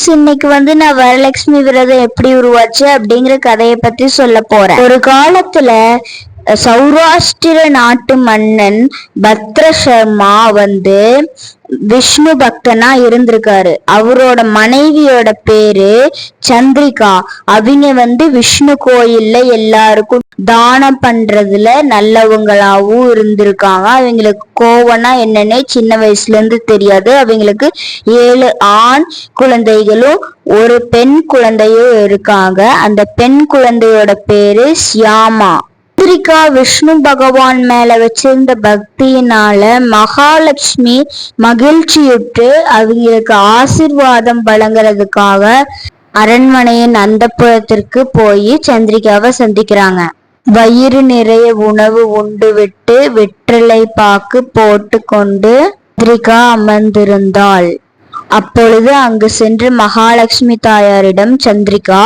Friends இன்னைக்கு வந்து நான் வரலட்சுமி விரதம் எப்படி உருவாச்சு அப்படிங்கிற கதையை பத்தி சொல்ல போறேன். ஒரு காலத்துல சௌராஷ்டிர நாட்டு மன்னன் பத்ர சர்மா வந்து விஷ்ணு பக்தனா இருந்திருக்காரு. அவரோட மனைவியோட பேரு சந்திரிகா. அவங்க வந்து விஷ்ணு கோயில்ல எல்லாருக்கும் தானம் பண்றதுல நல்லவங்களாவும் இருந்திருக்காங்க. அவங்களுக்கு கோவனா என்னன்னே சின்ன வயசுல இருந்து தெரியாது. அவங்களுக்கு ஏழு ஆண் குழந்தைகளும் ஒரு பெண் குழந்தையும் இருக்காங்க. அந்த பெண் குழந்தையோட பேரு சியாமா. சந்திரிகா விஷ்ணு பகவான் மேல வச்சிருந்த பக்தியினால மகாலட்சுமி மகிழ்ச்சியுற்று அவங்களுக்கு ஆசிர்வாதம் வழங்குறதுக்காக அரண்மனையின் அந்த போய் சந்திரிகாவை சந்திக்கிறாங்க. வயிறு நிறைய உணவு உண்டு விட்டு வெற்றிலை பாக்கு போட்டு கொண்டு சந்திரிகா அமர்ந்திருந்தாள். அப்பொழுது அங்கு சென்று மகாலட்சுமி தாயாரிடம் சந்திரிகா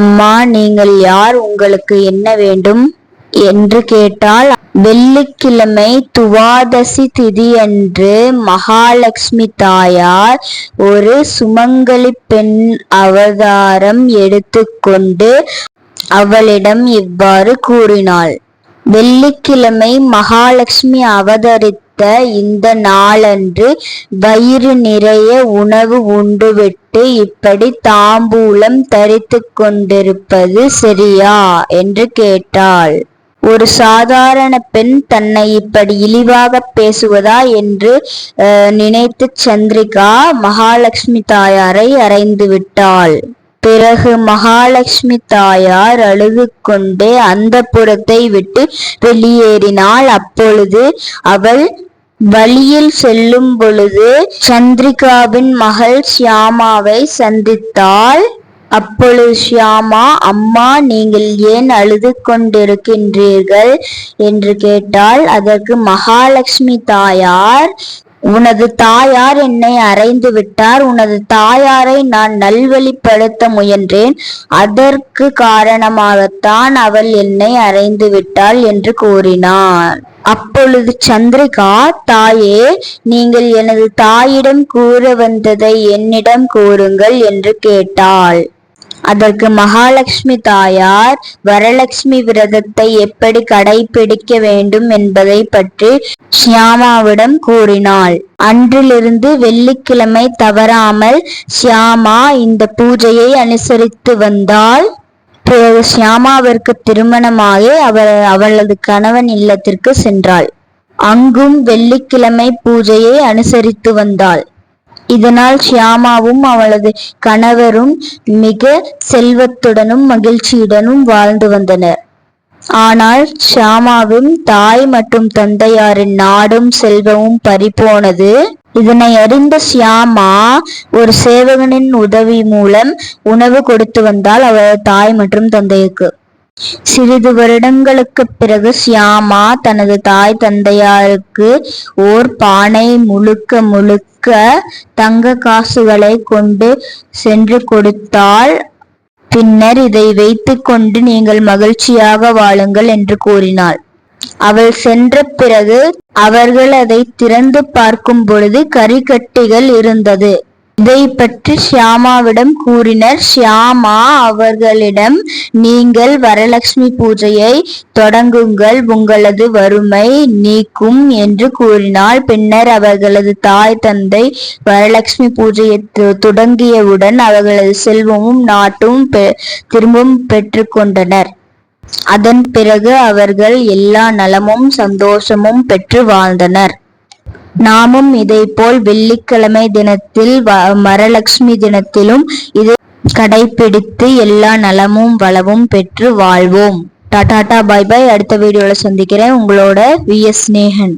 அம்மா நீங்கள் யார்? உங்களுக்கு என்ன வேண்டும்? என்று கேட்டால் வெள்ளிக்கிழமை துவாதசி திதியன்று மகாலட்சுமி தாயார் ஒரு சுமங்கலி பெண் அவதாரம் எடுத்துக்கொண்டு அவளிடம் இவ்வாறு கூறினாள். வெள்ளிக்கிழமை மகாலட்சுமி அவதரித்த இந்த நாளன்று வயிறு நிறைய உணவு உண்டுவிட்டு இப்படி தாம்பூலம் தரித்து கொண்டிருப்பது சரியா? என்று கேட்டாள். ஒரு சாதாரண பெண் தன்னை இப்படி இழிவாக பேசுவதா என்று நினைத்து சந்திரிகா மகாலட்சுமி தாயாரை அறைந்து விட்டாள். பிறகு மகாலட்சுமி தாயார் அழுது கொண்டே அந்த புறத்தை விட்டு வெளியேறினாள். அப்பொழுது அவள் வழியில் செல்லும் பொழுது சந்திரிகாவின் மகள் சியாமாவை சந்தித்தாள். அப்பொழுது ஷியாமா அம்மா நீங்கள் ஏன் அழுது கொண்டிருக்கின்றீர்கள் என்று கேட்டால் அதற்கு மகாலட்சுமி தாயார் உனது தாயார் என்னை அறைந்து விட்டார். உனது தாயாரை நான் நல்வழிப்படுத்த முயன்றேன். அதற்கு காரணமாகத்தான் அவள் என்னை அறைந்து விட்டாள் என்று கூறினார். அப்பொழுது சந்திரிகா தாயே நீங்கள் எனது தாயிடம் கூற வந்ததை என்னிடம் கூறுங்கள் என்று கேட்டாள். அதற்கு மகாலட்சுமி தாயார் வரலட்சுமி விரதத்தை எப்படி கடைபிடிக்க வேண்டும் என்பதை பற்றி ஷியாமாவிடம் கூறினாள். அன்றிலிருந்து வெள்ளிக்கிழமை தவறாமல் ஷியாமா இந்த பூஜையை அனுசரித்து வந்தால் பிறகு ஷியாமாவிற்கு திருமணமாகி அவர் அவளது கணவன் இல்லத்திற்கு சென்றாள். அங்கும் வெள்ளிக்கிழமை பூஜையை அனுசரித்து வந்தாள். இதனால் ஷியாமாவும் அவளது கணவரும் மிக செல்வத்துடனும் மகிழ்ச்சியுடனும் வாழ்ந்து வந்தனர். ஆனால் ஷியாமாவின் தாய் மற்றும் தந்தையாரின் நாடும் செல்வமும் பறிபோனது. இதனை அறிந்த ஷியாமா ஒரு சேவகனின் உதவி மூலம் உணவு கொடுத்து வந்தால் அவரது தாய் மற்றும் தந்தைக்கு. சிறிது வருடங்களுக்கு பிறகு சியாமா தனது தாய் தந்தையாருக்கு ஓர் பானை முழுக்க முழுக்க தங்க காசுகளை கொண்டு சென்று கொடுத்தால் பின்னர் இதை வைத்துக்கொண்டு நீங்கள் மகிழ்ச்சியாக வாழுங்கள் என்று கூறினாள். அவள் சென்ற பிறகு அவர்கள் அதை திறந்து பார்க்கும் பொழுது கரிக்கட்டிகள் இருந்தது. இதை பற்றி ஷியாமாவிடம் கூறினர் ஷியாமா அவர்களிடம் நீங்கள் வரலட்சுமி பூஜையை தொடங்குங்கள் உங்களது வறுமை நீக்கும் என்று கூறினாள். பின்னர் அவர்களது தாய் தந்தை வரலட்சுமி பூஜையை தொடங்கியவுடன் அவர்களது செல்வமும் நாட்டும் திரும்பவும் பெற்றுக்கொண்டனர் அதன் பிறகு அவர்கள் எல்லா நலமும் சந்தோஷமும் பெற்று வாழ்ந்தனர். நாமும் போல் வெள்ளிக்கிழமை தினத்தில் வரலட்சுமி தினத்திலும் இது கடைபிடித்து எல்லா நலமும் வளமும் பெற்று வாழ்வோம். டாடா பாய் பாய் அடுத்த வீடியோல சந்திக்கிறேன். உங்களோட வி. எஸ். ஸ்னேகன்.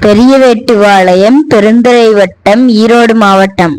பெரிய வேட்டுவாளையம் பெருந்துறை வட்டம் ஈரோடு மாவட்டம்.